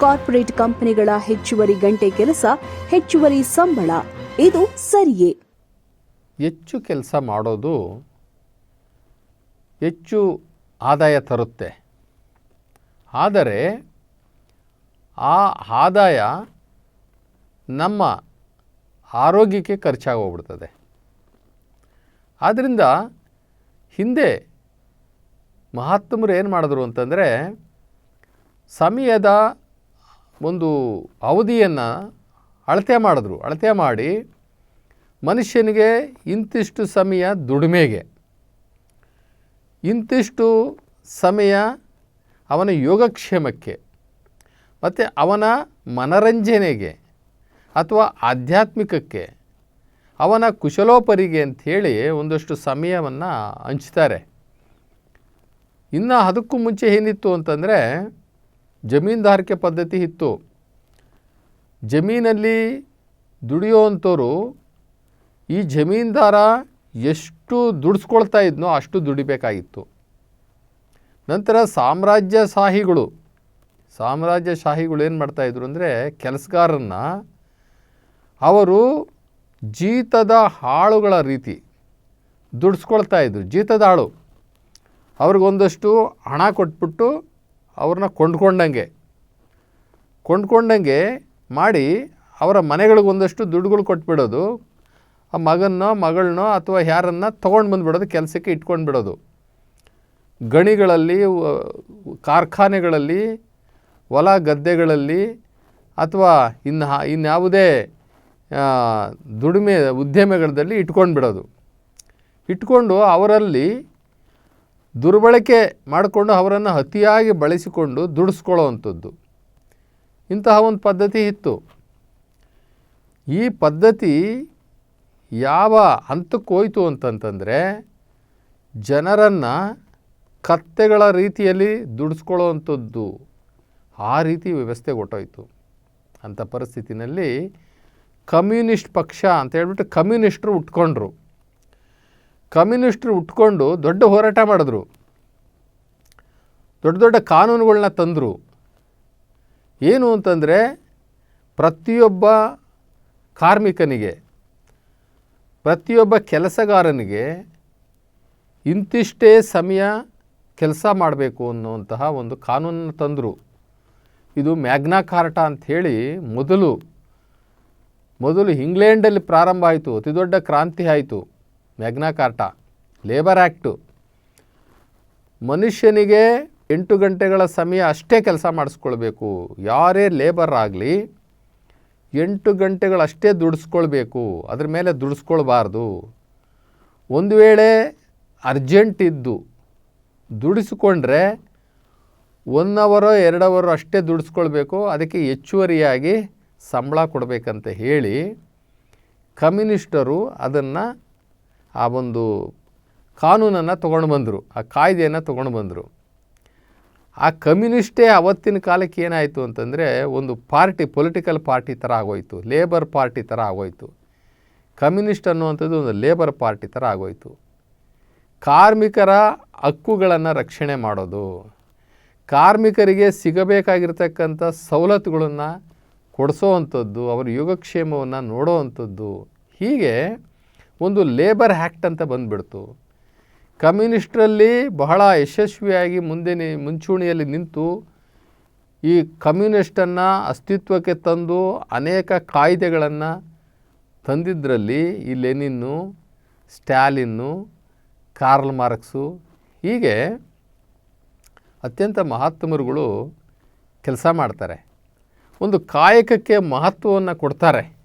Corporate ಕಂಪನಿಗಳ ಹೆಚ್ಚುವರಿ ಗಂಟೆ ಕೆಲಸ, ಹೆಚ್ಚುವರಿ ಸಂಬಳ. ಇದು ಸರಿಯೇ? ಹೆಚ್ಚು ಕೆಲಸ ಮಾಡೋದು ಹೆಚ್ಚು ಆದಾಯ ತರುತ್ತೆ. ಆದರೆ ಆ ಆದಾಯ ನಮ್ಮ ಆರೋಗ್ಯಕ್ಕೆ ಖರ್ಚಾಗೋಗ್ಬಿಡ್ತದೆ. ಆದ್ದರಿಂದ ಹಿಂದೆ ಮಹಾತ್ಮರು ಏನು ಮಾಡಿದ್ರು ಅಂತಂದರೆ, ಸಮಯದ ಒಂದು ಅವಧಿಯನ್ನು ಅಳತೆ ಮಾಡಿದ್ರು. ಅಳತೆ ಮಾಡಿ ಮನುಷ್ಯನಿಗೆ ಇಂತಿಷ್ಟು ಸಮಯ ದುಡಿಮೆಗೆ. ಇಂತಿಷ್ಟು ಸಮಯ ಅವನ ಯೋಗಕ್ಷೇಮಕ್ಕೆ ಮತ್ತು ಅವನ ಮನರಂಜನೆಗೆ ಅಥವಾ ಆಧ್ಯಾತ್ಮಿಕಕ್ಕೆ ಅವನ ಕುಶಲೋಪರಿಗೆ ಅಂಥೇಳಿ ಒಂದಷ್ಟು ಸಮಯವನ್ನು ಹಂಚ್ತಾರೆ. ಇನ್ನು ಅದಕ್ಕೂ ಮುಂಚೆ ಏನಿತ್ತು ಅಂತಂದರೆ ಜಮೀನ್ದಾರಿಕೆ ಪದ್ಧತಿ ಇತ್ತು. ಜಮೀನಲ್ಲಿ ದುಡಿಯೋವಂಥವರು ಈ ಜಮೀನ್ದಾರ ಎಷ್ಟು ದುಡಿಸ್ಕೊಳ್ತಾ ಇದ್ನೋ ಅಷ್ಟು ದುಡಿಬೇಕಾಗಿತ್ತು. ನಂತರ ಸಾಮ್ರಾಜ್ಯಶಾಹಿಗಳು ಸಾಮ್ರಾಜ್ಯಶಾಹಿಗಳು ಏನು ಮಾಡ್ತಾಯಿದ್ರು ಅಂದರೆ ಕೆಲಸಗಾರನ್ನ ಅವರು ಜೀತದ ಹಾಳುಗಳ ರೀತಿ ದುಡಿಸ್ಕೊಳ್ತಾ ಇದ್ರು. ಜೀತದ ಹಾಳು. ಅವ್ರಿಗೊಂದಷ್ಟು ಹಣ ಕೊಟ್ಬಿಟ್ಟು ಅವ್ರನ್ನ ಕೊಂಡ್ಕೊಂಡಂಗೆ. ಕೊಂಡ್ಕೊಂಡಂಗೆ ಮಾಡಿ ಅವರ ಮನೆಗಳಿಗೆ ಒಂದಷ್ಟು ದುಡ್ಡುಗಳು ಕೊಟ್ಬಿಡೋದು. ಆ ಮಗನ್ನೋ, ಮಗಳನ್ನೋ ಅಥವಾ ಯಾರನ್ನ ತೊಗೊಂಡು ಬಂದುಬಿಡೋದು, ಕೆಲಸಕ್ಕೆ ಇಟ್ಕೊಂಡು ಬಿಡೋದು. ಗಣಿಗಳಲ್ಲಿ ಕಾರ್ಖಾನೆಗಳಲ್ಲಿ, ಹೊಲ ಗದ್ದೆಗಳಲ್ಲಿ ಅಥವಾ ಇನ್ನು, ಇನ್ಯಾವುದೇ ದುಡಿಮೆ, ಉದ್ಯಮಗಳಲ್ಲಿ ಇಟ್ಕೊಂಡು ಬಿಡೋದು. ಇಟ್ಕೊಂಡು ಅವರಲ್ಲಿ ದುರ್ಬಳಕೆ ಮಾಡಿಕೊಂಡು ಅವರನ್ನು ಅತಿಯಾಗಿ ಬಳಸಿಕೊಂಡು ದುಡಿಸ್ಕೊಳ್ಳೋ ಅಂಥದ್ದು ಇಂತಹ ಒಂದು ಪದ್ಧತಿ ಇತ್ತು. ಈ ಪದ್ಧತಿ ಯಾವ ಹಂತಕ್ಕೆ ಹೋಯಿತು ಅಂತಂತಂದರೆ, ಜನರನ್ನು ಕತ್ತೆಗಳ ರೀತಿಯಲ್ಲಿ ದುಡಿಸ್ಕೊಳ್ಳೋ ಅಂಥದ್ದು ಆ ರೀತಿ ವ್ಯವಸ್ಥೆ ಕೊಟ್ಟೋಯಿತು. ಅಂಥ ಪರಿಸ್ಥಿತಿನಲ್ಲಿ ಕಮ್ಯುನಿಸ್ಟ್ ಪಕ್ಷ ಅಂತ ಹೇಳ್ಬಿಟ್ಟು ಕಮ್ಯುನಿಸ್ಟ್ರು ಉಟ್ಕೊಂಡ್ರು. ಕಮ್ಯುನಿಸ್ಟ್ರು ಉಟ್ಕೊಂಡು ದೊಡ್ಡ ಹೋರಾಟ ಮಾಡಿದ್ರು. ದೊಡ್ಡ ದೊಡ್ಡ ಕಾನೂನುಗಳನ್ನ ತಂದರು. ಏನು ಅಂತಂದರೆ ಪ್ರತಿಯೊಬ್ಬ ಕಾರ್ಮಿಕನಿಗೆ, ಪ್ರತಿಯೊಬ್ಬ ಕೆಲಸಗಾರನಿಗೆ ಇಂತಿಷ್ಟೇ ಸಮಯ ಕೆಲಸ ಮಾಡಬೇಕು ಅನ್ನುವಂತಹ ಒಂದು ಕಾನೂನನ್ನು ತಂದರು. ಇದು ಮ್ಯಾಗ್ನಾ ಕಾರ್ಟ ಅಂಥೇಳಿ ಮೊದಲು ಮೊದಲು ಇಂಗ್ಲೆಂಡಲ್ಲಿ ಪ್ರಾರಂಭ ಆಯಿತು, ಅತಿ ದೊಡ್ಡ ಕ್ರಾಂತಿ ಆಯಿತು. ಮ್ಯಾಗ್ನಾ ಕಾರ್ಟಾ, ಲೇಬರ್ ಆ್ಯಕ್ಟು ಮನುಷ್ಯನಿಗೆ ಎಂಟು ಗಂಟೆಗಳ ಸಮಯ ಅಷ್ಟೇ ಕೆಲಸ ಮಾಡಿಸ್ಕೊಳ್ಬೇಕು. ಯಾರೇ ಲೇಬರ್ ಆಗಲಿ, ಎಂಟು ಗಂಟೆಗಳಷ್ಟೇ ದುಡಿಸ್ಕೊಳ್ಬೇಕು. ಅದ್ರ ಮೇಲೆ ದುಡಿಸ್ಕೊಳ್ಬಾರ್ದು. ಒಂದು ವೇಳೆ ಅರ್ಜೆಂಟ್ ಇದ್ದು ದುಡಿಸ್ಕೊಂಡ್ರೆ ಒನ್ ಅವರೋ ಎರಡು ಅವರೋ ಅಷ್ಟೇ ದುಡಿಸ್ಕೊಳ್ಬೇಕು. ಅದಕ್ಕೆ ಹೆಚ್ಚುವರಿಯಾಗಿ ಸಂಬಳ ಕೊಡಬೇಕಂತ ಹೇಳಿ ಕಮ್ಯುನಿಸ್ಟರು ಅದನ್ನು ಆ ಒಂದು ಕಾನೂನನ್ನು ತೊಗೊಂಡು ಬಂದರು, ಆ ಕಾಯ್ದೆಯನ್ನು ತೊಗೊಂಡು ಬಂದರು. ಆ ಕಮ್ಯುನಿಸ್ಟೇ ಅವತ್ತಿನ ಕಾಲಕ್ಕೆ ಏನಾಯಿತು ಅಂತಂದರೆ ಒಂದು ಪಾರ್ಟಿ, ಪೊಲಿಟಿಕಲ್ ಪಾರ್ಟಿ ಥರ ಆಗೋಯ್ತು, ಲೇಬರ್ ಪಾರ್ಟಿ ಥರ ಆಗೋಯ್ತು. ಕಮ್ಯುನಿಸ್ಟ್ ಅನ್ನುವಂಥದ್ದು ಒಂದು ಲೇಬರ್ ಪಾರ್ಟಿ ಥರ ಆಗೋಯ್ತು. ಕಾರ್ಮಿಕರ ಹಕ್ಕುಗಳನ್ನು ರಕ್ಷಣೆ ಮಾಡೋದು, ಕಾರ್ಮಿಕರಿಗೆ ಸಿಗಬೇಕಾಗಿರ್ತಕ್ಕಂಥ ಸವಲತ್ತುಗಳನ್ನು ಕೊಡಿಸೋವಂಥದ್ದು ಅವರ ಯೋಗಕ್ಷೇಮವನ್ನು ನೋಡೋವಂಥದ್ದು ಹೀಗೆ ಒಂದು ಲೇಬರ್ ಆ್ಯಕ್ಟ್ ಅಂತ ಬಂದುಬಿಡ್ತು. ಕಮ್ಯುನಿಸ್ಟ್ರಲ್ಲಿ ಬಹಳ ಯಶಸ್ವಿಯಾಗಿ ಮುಂದೆ ನಿ- ಮುಂಚೂಣಿಯಲ್ಲಿ ನಿಂತು ಈ ಕಮ್ಯುನಿಸ್ಟನ್ನು ಅಸ್ತಿತ್ವಕ್ಕೆ ತಂದು ಅನೇಕ ಕಾಯ್ದೆಗಳನ್ನು ತಂದಿದ್ದರಲ್ಲಿ ಈ ಲೆನಿನ್ನು, ಸ್ಟ್ಯಾಲಿನ್ನು, ಕಾರ್ಲ್ ಮಾರ್ಕ್ಸು ಹೀಗೆ ಅತ್ಯಂತ ಮಹಾತ್ಮರುಗಳು ಕೆಲಸ ಮಾಡ್ತಾರೆ. ಒಂದು ಕಾಯಕಕ್ಕೆ ಮಹತ್ವವನ್ನು ಕೊಡ್ತಾರೆ.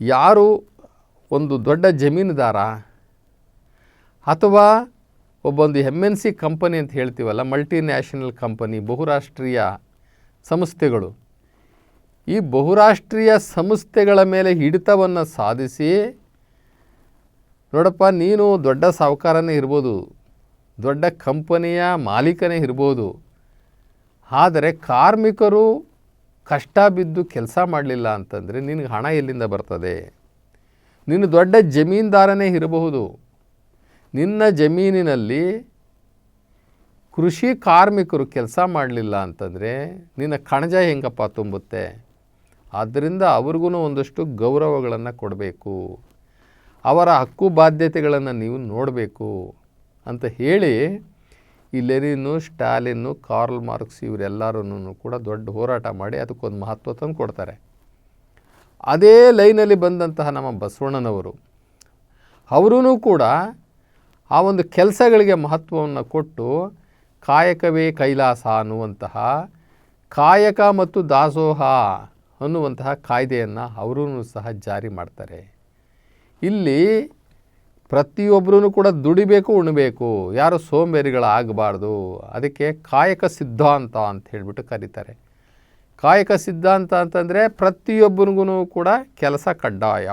ಯಾರು ಒಂದು ದೊಡ್ಡ ಜಮೀನುದಾರ ಅಥವಾ ಒಬ್ಬೊಂದು ಎಂ ಎನ್ ಸಿ ಕಂಪನಿ ಅಂತ ಹೇಳ್ತೀವಲ್ಲ ಮಲ್ಟಿನ್ಯಾಷನಲ್ ಕಂಪನಿ ಬಹುರಾಷ್ಟ್ರೀಯ ಸಂಸ್ಥೆಗಳು. ಈ ಬಹುರಾಷ್ಟ್ರೀಯ ಸಂಸ್ಥೆಗಳ ಮೇಲೆ ಹಿಡಿತವನ್ನು ಸಾಧಿಸಿ, ನೋಡಪ್ಪ, ನೀನು ದೊಡ್ಡ ಸಾಹುಕಾರನೇ ಇರ್ಬೋದು, ದೊಡ್ಡ ಕಂಪನಿಯ ಮಾಲೀಕನೇ ಇರ್ಬೋದು, ಆದರೆ ಕಾರ್ಮಿಕರು ಕಷ್ಟ ಬಿದ್ದು ಕೆಲಸ ಮಾಡಲಿಲ್ಲ ಅಂತಂದರೆ ನಿನಗೆ ಹಣ ಎಲ್ಲಿಂದ ಬರ್ತದೆ? ನೀನು ದೊಡ್ಡ ಜಮೀನ್ದಾರನೇ ಇರಬಹುದು. ನಿನ್ನ ಜಮೀನಿನಲ್ಲಿ ಕೃಷಿ ಕಾರ್ಮಿಕರು ಕೆಲಸ ಮಾಡಲಿಲ್ಲ ಅಂತಂದರೆ ನಿನ್ನ ಕಣಜ ಹೆಂಗಪ್ಪ ತುಂಬುತ್ತೆ? ಆದ್ದರಿಂದ ಅವ್ರಿಗೂ ಒಂದಷ್ಟು ಗೌರವಗಳನ್ನು ಕೊಡಬೇಕು. ಅವರ ಹಕ್ಕು ಬಾಧ್ಯತೆಗಳನ್ನು ನೀವು ನೋಡಬೇಕು ಅಂತ ಹೇಳಿ ಈ ಲೆನಿನ್ನು ಸ್ಟಾಲಿನ್ನು ಕಾರ್ಲ್ ಮಾರ್ಕ್ಸ್ ಇವರೆಲ್ಲರೂ ಕೂಡ ದೊಡ್ಡ ಹೋರಾಟ ಮಾಡಿ ಅದಕ್ಕೊಂದು ಮಹತ್ವ ತಂದು ಕೊಡ್ತಾರೆ. ಅದೇ ಲೈನಲ್ಲಿ ಬಂದಂತಹ ನಮ್ಮ ಬಸವಣ್ಣನವರು ಅವರೂ ಕೂಡ ಆ ಒಂದು ಕೆಲಸಗಳಿಗೆ ಮಹತ್ವವನ್ನು ಕೊಟ್ಟು ಕಾಯಕವೇ ಕೈಲಾಸ ಅನ್ನುವಂತಹ, ಕಾಯಕ ಮತ್ತು ದಾಸೋಹ ಅನ್ನುವಂತಹ ಕಾಯ್ದೆಯನ್ನು ಅವರೂ ಸಹ ಜಾರಿ ಮಾಡ್ತಾರೆ. ಇಲ್ಲಿ ಪ್ರತಿಯೊಬ್ಬರೂ ಕೂಡ ದುಡಿಬೇಕು, ಉಣಬೇಕು, ಯಾರು ಸೋಂಬೇರಿಗಳಾಗಬಾರ್ದು, ಅದಕ್ಕೆ ಕಾಯಕ ಸಿದ್ಧಾಂತ ಅಂತ ಹೇಳಿಬಿಟ್ಟು ಕರೀತಾರೆ. ಕಾಯಕ ಸಿದ್ಧಾಂತ ಅಂತಂದರೆ ಪ್ರತಿಯೊಬ್ಬನಿಗೂ ಕೂಡ ಕೆಲಸ ಕಡ್ಡಾಯ.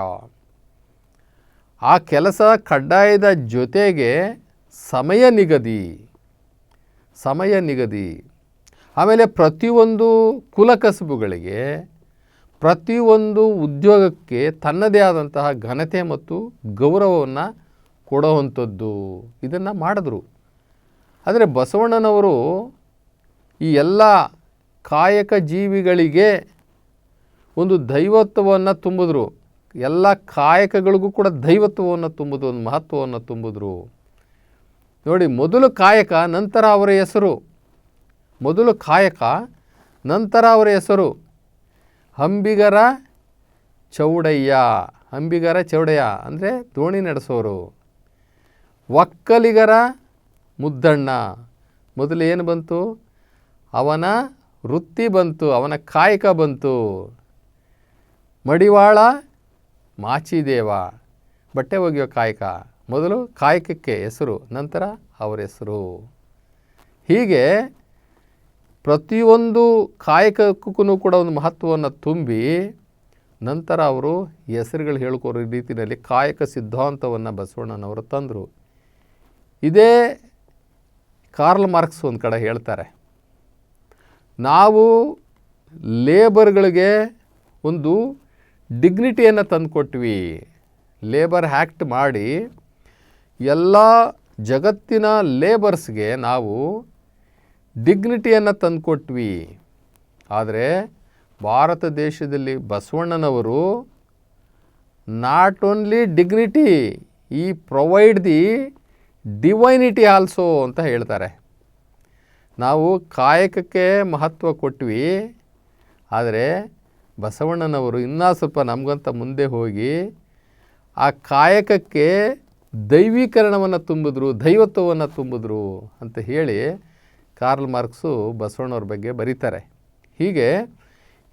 ಆ ಕೆಲಸ ಕಡ್ಡಾಯದ ಜೊತೆಗೆ ಸಮಯ ನಿಗದಿ. ಸಮಯ ನಿಗದಿ. ಆಮೇಲೆ ಪ್ರತಿಯೊಂದು ಕುಲಕಸಬುಗಳಿಗೆ ಪ್ರತಿಯೊಂದು ಉದ್ಯೋಗಕ್ಕೆ ತನ್ನದೇ ಆದಂತಹ ಘನತೆ ಮತ್ತು ಗೌರವವನ್ನು ಕೊಡುವಂಥದ್ದು. ಇದನ್ನು ಮಾಡಿದ್ರು. ಆದರೆ ಬಸವಣ್ಣನವರು ಈ ಎಲ್ಲ ಕಾಯಕ ಜೀವಿಗಳಿಗೆ ಒಂದು ದೈವತ್ವವನ್ನು ತುಂಬಿದ್ರು. ಎಲ್ಲ ಕಾಯಕಗಳಿಗೂ ಕೂಡ ದೈವತ್ವವನ್ನು ತುಂಬಿದ್ರು, ಒಂದು ಮಹತ್ವವನ್ನು ತುಂಬಿದ್ರು. ನೋಡಿ, ಮೊದಲು ಕಾಯಕ, ನಂತರ ಅವರ ಹೆಸರು. ಮೊದಲು ಕಾಯಕ, ನಂತರ ಅವರ ಹೆಸರು. ಹಂಬಿಗರ ಚೌಡಯ್ಯ. ಹಂಬಿಗರ ಚೌಡಯ್ಯ, ಅಂದರೆ ದೋಣಿ ನಡೆಸೋರು. ಒಕ್ಕಲಿಗರ ಮುದ್ದಣ್ಣ. ಮೊದಲು ಏನು ಬಂತು? ಅವನ ವೃತ್ತಿ ಬಂತು, ಅವನ ಕಾಯಕ ಬಂತು. ಮಡಿವಾಳ, ಮಾಚಿದೇವ ಬಟ್ಟೆ ಒಗೆಯೋ ಕಾಯಕ. ಮೊದಲು ಕಾಯಕಕ್ಕೆ ಹೆಸರು, ನಂತರ ಅವರ ಹೆಸರು. ಹೀಗೆ ಪ್ರತಿಯೊಂದು ಕಾಯಕಕ್ಕೂ ಕೂಡ ಒಂದು ಮಹತ್ವವನ್ನು ತುಂಬಿ, ನಂತರ ಅವರು ಹೆಸರುಗಳು ಹೇಳ್ಕೊರೋ ರೀತಿಯಲ್ಲಿ ಕಾಯಕ ಸಿದ್ಧಾಂತವನ್ನು ಬಸವಣ್ಣನವರು ತಂದರು. ಇದೇ ಕಾರ್ಲ್ ಮಾರ್ಕ್ಸ್ ಒಂದು ಕಡೆ ಹೇಳ್ತಾರೆ. ನಾವು ಲೇಬರ್ಗಳಿಗೆ ಒಂದು ಡಿಗ್ನಿಟಿಯನ್ನು ತಂದುಕೊಟ್ವಿ. ಲೇಬರ್ ಆ್ಯಕ್ಟ್ ಮಾಡಿ ಎಲ್ಲ ಜಗತ್ತಿನ ಲೇಬರ್ಸ್ಗೆ ನಾವು ಡಿಗ್ನಿಟಿಯನ್ನು ತಂದುಕೊಟ್ವಿ. ಆದರೆ ಭಾರತ ದೇಶದಲ್ಲಿ ಬಸವಣ್ಣನವರು ನಾಟ್ ಓನ್ಲಿ ಡಿಗ್ನಿಟಿ ಈ ಪ್ರೊವೈಡ್ ದಿ ಡಿವೈನಿಟಿ ಆಲ್ಸೋ ಅಂತ ಹೇಳ್ತಾರೆ. ನಾವು ಕಾಯಕಕ್ಕೆ ಮಹತ್ವ ಕೊಟ್ವಿ. ಆದರೆ ಬಸವಣ್ಣನವರು ಇನ್ನೂ ಸ್ವಲ್ಪ ನಮಗಂತ ಮುಂದೆ ಹೋಗಿ ಆ ಕಾಯಕಕ್ಕೆ ದೈವೀಕರಣವನ್ನು ತುಂಬಿದ್ರು, ದೈವತ್ವವನ್ನು ತುಂಬಿದ್ರು ಅಂತ ಹೇಳಿ ಕಾರ್ಲ್ ಮಾರ್ಕ್ಸು ಬಸವಣ್ಣವ್ರ ಬಗ್ಗೆ ಬರೀತಾರೆ. ಹೀಗೆ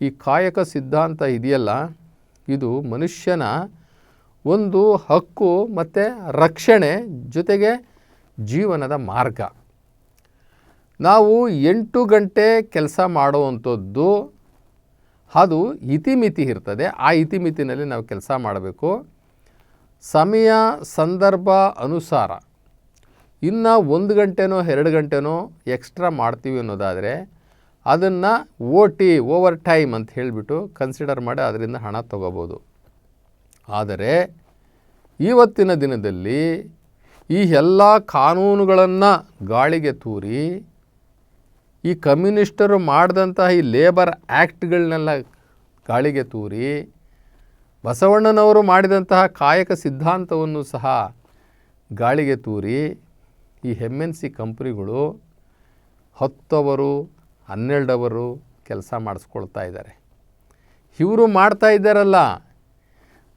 ಈ ಕಾಯಕ ಸಿದ್ಧಾಂತ ಇದೆಯಲ್ಲ, ಇದು ಮನುಷ್ಯನ ಒಂದು ಹಕ್ಕು ಮತ್ತು ರಕ್ಷಣೆ ಜೊತೆಗೆ ಜೀವನದ ಮಾರ್ಗ. ನಾವು ಎಂಟು ಗಂಟೆ ಕೆಲಸ ಮಾಡುವಂಥದ್ದು, ಅದು ಇತಿಮಿತಿ ಇರ್ತದೆ. ಆ ಇತಿಮಿತಿನಲ್ಲಿ ನಾವು ಕೆಲಸ ಮಾಡಬೇಕು. ಸಮಯ, ಸಂದರ್ಭ, ಅನುಸಾರ. ಇನ್ನು ಒಂದು ಗಂಟೆನೋ, ಎರಡು ಗಂಟೆನೋ ಎಕ್ಸ್ಟ್ರಾ ಮಾಡ್ತೀವಿ ಅನ್ನೋದಾದರೆ ಅದನ್ನು ಓ ಟಿ ಓವರ್ ಟೈಮ್ ಅಂತ ಹೇಳಿಬಿಟ್ಟು ಕನ್ಸಿಡರ್ ಮಾಡಿ ಅದರಿಂದ ಹಣ ತಗೋಬೋದು. ಆದರೆ ಇವತ್ತಿನ ದಿನದಲ್ಲಿ ಈ ಎಲ್ಲ ಕಾನೂನುಗಳನ್ನು ಗಾಳಿಗೆ ತೂರಿ ಈ ಕಮ್ಯುನಿಸ್ಟರು ಮಾಡಿದಂತಹ ಈ ಲೇಬರ್ ಆ್ಯಕ್ಟ್ಗಳನ್ನೆಲ್ಲ ಗಾಳಿಗೆ ತೂರಿ, ಬಸವಣ್ಣನವರು ಮಾಡಿದಂತಹ ಕಾಯಕ ಸಿದ್ಧಾಂತವನ್ನು ಸಹ ಗಾಳಿಗೆ ತೂರಿ, ಈ ಎಂ ಎನ್ ಸಿ ಕಂಪ್ನಿಗಳು ಹತ್ತವರು, ಹನ್ನೆರಡವರು ಕೆಲಸ ಮಾಡಿಸ್ಕೊಳ್ತಾ ಇದ್ದಾರೆ. ಇವರು ಮಾಡ್ತಾ ಇದ್ದಾರಲ್ಲ,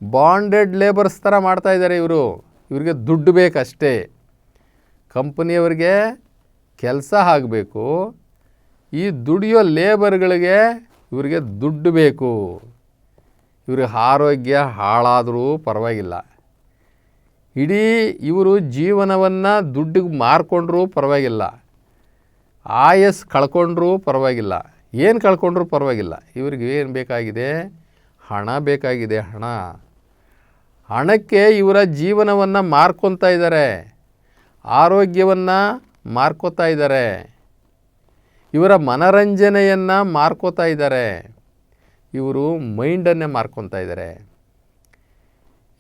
ಬಾಂಡೆಡ್ ಲೇಬರ್ಸ್ ಥರ ಮಾಡ್ತಾ ಇದ್ದಾರೆ ಇವರು. ಇವರಿಗೆ ದುಡ್ಡು ಬೇಕಷ್ಟೇ. ಕಂಪನಿಯವರಿಗೆ ಕೆಲಸ ಆಗಬೇಕು. ಈ ದುಡಿಯೋ ಲೇಬರ್ಗಳಿಗೆ ಇವರಿಗೆ ದುಡ್ಡು ಬೇಕು. ಇವ್ರಿಗೆ ಆರೋಗ್ಯ ಹಾಳಾದರೂ ಪರವಾಗಿಲ್ಲ. ಇಡೀ ಇವರು ಜೀವನವನ್ನು ದುಡ್ಡಿಗೆ ಮಾರ್ಕೊಂಡ್ರೂ ಪರವಾಗಿಲ್ಲ. ಆಯಸ್ ಕಳ್ಕೊಂಡ್ರೂ ಪರವಾಗಿಲ್ಲ. ಏನು ಕಳ್ಕೊಂಡ್ರೂ ಪರವಾಗಿಲ್ಲ. ಇವ್ರಿಗೆ ಏನು ಬೇಕಾಗಿದೆ? ಹಣ ಬೇಕಾಗಿದೆ ಹಣ. ಹಣಕ್ಕೆ ಇವರ ಜೀವನವನ್ನು ಮಾರ್ಕೊತಾ ಇದ್ದಾರೆ ಆರೋಗ್ಯವನ್ನು ಮಾರ್ಕೋತಾ ಇದ್ದಾರೆ ಇವರ ಮನರಂಜನೆಯನ್ನು ಮಾರ್ಕೋತಾ ಇದ್ದಾರೆ. ಇವರು ಮೈಂಡನ್ನೇ ಮಾರ್ಕೊತಾ ಇದ್ದಾರೆ.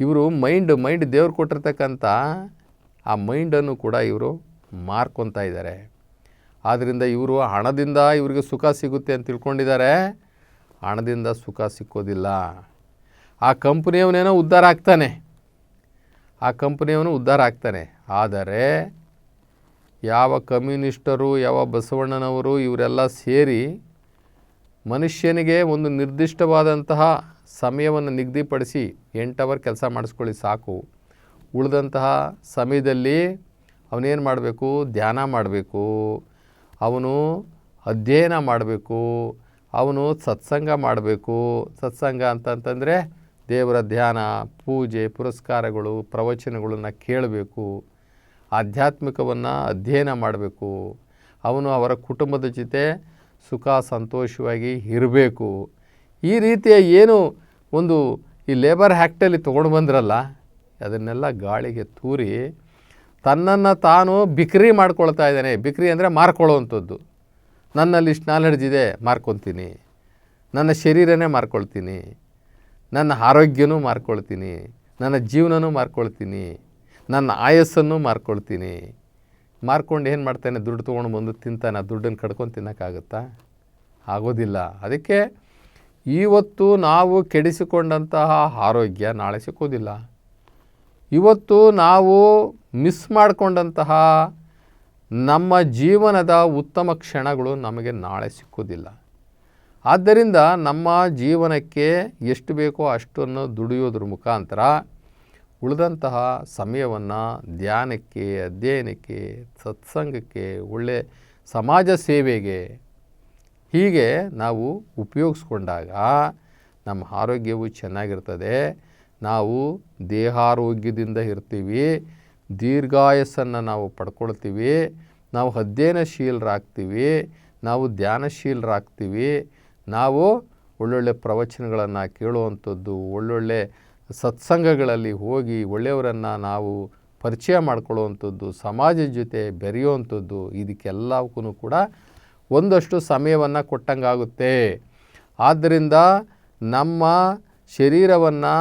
ಇವರು ಮೈಂಡ್ ಮೈಂಡ್ ದೇವ್ರು ಕೊಟ್ಟಿರ್ತಕ್ಕಂಥ ಆ ಮೈಂಡನ್ನು ಕೂಡ ಇವರು ಮಾರ್ಕೊತಾ ಇದ್ದಾರೆ. ಆದ್ದರಿಂದ ಇವರು ಹಣದಿಂದ ಇವರಿಗೆ ಸುಖ ಸಿಗುತ್ತೆ ಅಂತ ತಿಳ್ಕೊಂಡಿದ್ದಾರೆ. ಹಣದಿಂದ ಸುಖ ಸಿಕ್ಕೋದಿಲ್ಲ. ಆ ಕಂಪ್ನಿಯವನೇನೋ ಉದ್ಧಾರ ಆಗ್ತಾನೆ. ಆ ಕಂಪ್ನಿಯವನು ಉದ್ಧಾರ ಆಗ್ತಾನೆ. ಆದರೆ ಯಾವ ಕಮ್ಯುನಿಸ್ಟರು, ಯಾವ ಬಸವಣ್ಣನವರು ಇವರೆಲ್ಲ ಸೇರಿ ಮನುಷ್ಯನಿಗೆ ಒಂದು ನಿರ್ದಿಷ್ಟವಾದಂತಹ ಸಮಯವನ್ನು ನಿಗದಿಪಡಿಸಿ ಎಂಟು ಅವರ್ ಕೆಲಸ ಮಾಡಿಸ್ಕೊಳ್ಳಿ ಸಾಕು. ಉಳಿದಂತಹ ಸಮಯದಲ್ಲಿ ಅವನೇನು ಮಾಡಬೇಕು? ಧ್ಯಾನ ಮಾಡಬೇಕು. ಅವನು ಅಧ್ಯಯನ ಮಾಡಬೇಕು. ಅವನು ಸತ್ಸಂಗ ಮಾಡಬೇಕು. ಸತ್ಸಂಗ ಅಂತಂತಂದರೆ ದೇವರ ಧ್ಯಾನ, ಪೂಜೆ, ಪುರಸ್ಕಾರಗಳು, ಪ್ರವಚನಗಳನ್ನು ಕೇಳಬೇಕು. ಆಧ್ಯಾತ್ಮಿಕವನ್ನು ಅಧ್ಯಯನ ಮಾಡಬೇಕು. ಅವನು ಅವರ ಕುಟುಂಬದ ಜೊತೆ ಸುಖ, ಸಂತೋಷವಾಗಿ ಇರಬೇಕು. ಈ ರೀತಿಯ ಏನು ಒಂದು ಈ ಲೇಬರ್ ಆ್ಯಕ್ಟಲ್ಲಿ ತೊಗೊಂಡು ಬಂದ್ರಲ್ಲ, ಅದನ್ನೆಲ್ಲ ಗಾಳಿಗೆ ತೂರಿ ತನ್ನನ್ನು ತಾನು ಬಿಕ್ರಿ ಮಾಡ್ಕೊಳ್ತಾ ಇದ್ದಾನೆ. ಬಿಕ್ರಿ ಅಂದರೆ ಮಾರ್ಕೊಳ್ಳೋವಂಥದ್ದು. ನನ್ನಲ್ಲಿ ಇಷ್ಟು ನಾಲೆಡ್ಜ್ ಇದೆ ಮಾರ್ಕೊತೀನಿ ನನ್ನ ಶರೀರನೇ ಮಾರ್ಕೊಳ್ತೀನಿ. ನನ್ನ ಆರೋಗ್ಯನೂ ಮಾರ್ಕೊಳ್ತೀನಿ. ನನ್ನ ಜೀವನನೂ ಮಾರ್ಕೊಳ್ತೀನಿ. ನನ್ನ ಆಯಸ್ಸನ್ನು ಮಾರ್ಕೊಳ್ತೀನಿ. ಮಾರ್ಕೊಂಡು ಏನು ಮಾಡ್ತಾನೆ? ದುಡ್ಡು ತೊಗೊಂಡು ಬಂದು ತಿಂತಾನೆ ದುಡ್ಡನ್ನು ಕಡ್ಕೊಂಡು ತಿನ್ನೋಕ್ಕಾಗುತ್ತಾ? ಆಗೋದಿಲ್ಲ. ಅದಕ್ಕೆ ಇವತ್ತು ನಾವು ಕೆಡಿಸಿಕೊಂಡಂತಹ ಆರೋಗ್ಯ ನಾಳೆ ಸಿಕ್ಕೋದಿಲ್ಲ. ಇವತ್ತು ನಾವು ಮಿಸ್ ಮಾಡಿಕೊಂಡಂತಹ ನಮ್ಮ ಜೀವನದ ಉತ್ತಮ ಕ್ಷಣಗಳು ನಮಗೆ ನಾಳೆ ಸಿಕ್ಕೋದಿಲ್ಲ. ಆದ್ದರಿಂದ ನಮ್ಮ ಜೀವನಕ್ಕೆ ಎಷ್ಟು ಬೇಕೋ ಅಷ್ಟನ್ನು ದುಡಿಯೋದ್ರ ಮುಖಾಂತರ ಉಳಿದಂತಹ ಸಮಯವನ್ನು ಧ್ಯಾನಕ್ಕೆ, ಅಧ್ಯಯನಕ್ಕೆ, ಸತ್ಸಂಗಕ್ಕೆ ಒಳ್ಳೆಯ ಸಮಾಜ ಸೇವೆಗೆ ಹೀಗೆ ನಾವು ಉಪಯೋಗಿಸ್ಕೊಂಡಾಗ ನಮ್ಮ ಆರೋಗ್ಯವು ಚೆನ್ನಾಗಿರ್ತದೆ. ನಾವು ದೇಹಾರೋಗ್ಯದಿಂದ ಇರ್ತೀವಿ. ದೀರ್ಘಾಯಸ್ಸನ್ನು ನಾವು ಪಡ್ಕೊಳ್ತೀವಿ. ನಾವು ಅಧ್ಯಯನಶೀಲರಾಗ್ತೀವಿ. ನಾವು ಧ್ಯಾನಶೀಲರಾಗ್ತೀವಿ. ನಾವು ಒಳ್ಳೊಳ್ಳೆ ಪ್ರವಚನಗಳನ್ನು ಕೇಳುವಂಥದ್ದು, ಒಳ್ಳೊಳ್ಳೆ ಸತ್ಸಂಗಗಳಲ್ಲಿ ಹೋಗಿ ಒಳ್ಳೆಯವರನ್ನು ನಾವು ಪರಿಚಯ ಮಾಡ್ಕೊಳ್ಳುವಂಥದ್ದು, ಸಮಾಜದ ಜೊತೆ ಬೆರೆಯುವಂಥದ್ದು ಇದಕ್ಕೆಲ್ಲಕ್ಕೂ ಕೂಡ ಒಂದಷ್ಟು ಸಮಯವನ್ನು ಕೊಟ್ಟಂಗಾಗುತ್ತೆ. ಆದ್ದರಿಂದ ನಮ್ಮ ಶರೀರವನ್ನು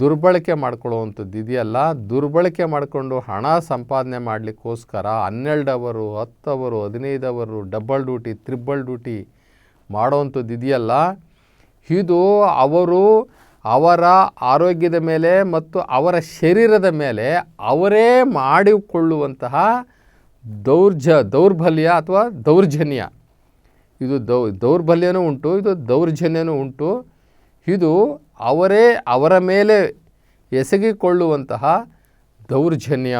ದುರ್ಬಳಕೆ ಮಾಡ್ಕೊಳ್ಳುವಂಥದ್ದು ಇದೆಯಲ್ಲ, ದುರ್ಬಳಕೆ ಮಾಡಿಕೊಂಡು ಹಣ ಸಂಪಾದನೆ ಮಾಡಲಿಕ್ಕೋಸ್ಕರ ಹನ್ನೆರಡು ಅವರು ಹತ್ತು ಅವರು ಹದಿನೈದು ಅವರು ಡಬಲ್ ಡ್ಯೂಟಿ ತ್ರಿಬಲ್ ಡ್ಯೂಟಿ ಮಾಡೋವಂಥದ್ದು ಇದೆಯಲ್ಲ, ಇದು ಅವರು ಅವರ ಆರೋಗ್ಯದ ಮೇಲೆ ಮತ್ತು ಅವರ ಶರೀರದ ಮೇಲೆ ಅವರೇ ಮಾಡಿಕೊಳ್ಳುವಂತಹ ದೌರ್ಜ, ದೌರ್ಬಲ್ಯ ಅಥವಾ ದೌರ್ಜನ್ಯ. ಇದು ದೌ, ದೌರ್ಬಲ್ಯನೂ ಉಂಟು, ಇದು ದೌರ್ಜನ್ಯನೂ ಉಂಟು. ಇದು ಅವರೇ ಅವರ ಮೇಲೆ ಎಸಗಿಕೊಳ್ಳುವಂತಹ ದೌರ್ಜನ್ಯ.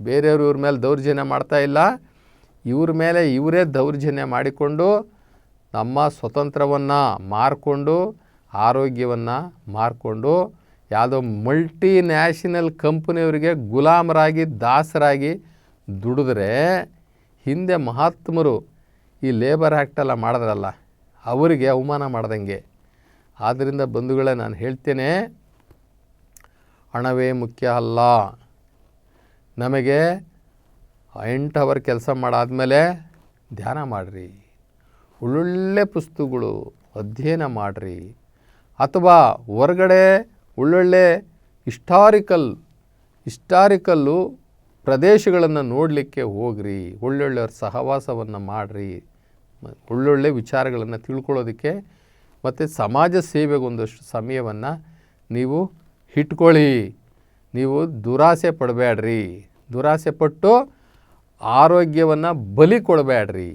ಬೇರೆಯವರು ಇವ್ರ ಮೇಲೆ ದೌರ್ಜನ್ಯ ಮಾಡ್ತಾ ಇಲ್ಲ. ಇವ್ರ ಮೇಲೆ ಇವರೇ ದೌರ್ಜನ್ಯ ಮಾಡಿಕೊಂಡು ನಮ್ಮ ಸ್ವತಂತ್ರವನ್ನು ಮಾರಿಕೊಂಡು ಆರೋಗ್ಯವನ್ನು ಮಾರಿಕೊಂಡು ಯಾವುದೋ ಮಲ್ಟಿ ನ್ಯಾಷನಲ್ ಕಂಪ್ನಿಯವರಿಗೆ ಗುಲಾಮರಾಗಿ, ದಾಸರಾಗಿ ದುಡಿದ್ರೆ ಹಿಂದೆ ಮಹಾತ್ಮರು ಈ ಲೇಬರ್ ಆ್ಯಕ್ಟೆಲ್ಲ ಮಾಡಿದ್ರಲ್ಲ, ಅವರಿಗೆ ಅವಮಾನ ಮಾಡ್ದಂಗೆ. ಆದ್ದರಿಂದ ಬಂಧುಗಳೇ, ನಾನು ಹೇಳ್ತೇನೆ, ಹಣವೇ ಮುಖ್ಯ ಅಲ್ಲ. ನಮಗೆ ಎಂಟು ಅವರ್ ಕೆಲಸ ಮಾಡಾದಮೇಲೆ ಧ್ಯಾನ ಮಾಡಿರಿ. ಒಳ್ಳೊಳ್ಳೆ ಪುಸ್ತಕಗಳು ಅಧ್ಯಯನ ಮಾಡಿರಿ. ಅಥವಾ ಹೊರಗಡೆ ಒಳ್ಳೊಳ್ಳೆ ಹಿಸ್ಟಾರಿಕಲ್ ಹಿಸ್ಟಾರಿಕಲ್ಲು ಪ್ರದೇಶಗಳನ್ನು ನೋಡಲಿಕ್ಕೆ ಹೋಗ್ರಿ ಒಳ್ಳೊಳ್ಳೆಯವ್ರ ಸಹವಾಸವನ್ನು ಮಾಡಿರಿ, ಒಳ್ಳೊಳ್ಳೆ ವಿಚಾರಗಳನ್ನು ತಿಳ್ಕೊಳ್ಳೋದಕ್ಕೆ ಮತ್ತು ಸಮಾಜ ಸೇವೆಗೊಂದಷ್ಟು ಸಮಯವನ್ನು ನೀವು ಇಟ್ಕೊಳ್ಳಿ. ನೀವು ದುರಾಸೆ ಪಡಬೇಡ್ರಿ ದುರಾಸೆ ಪಟ್ಟು ಆರೋಗ್ಯವನ್ನು ಬಲಿ ಕೊಡಬೇಡ್ರಿ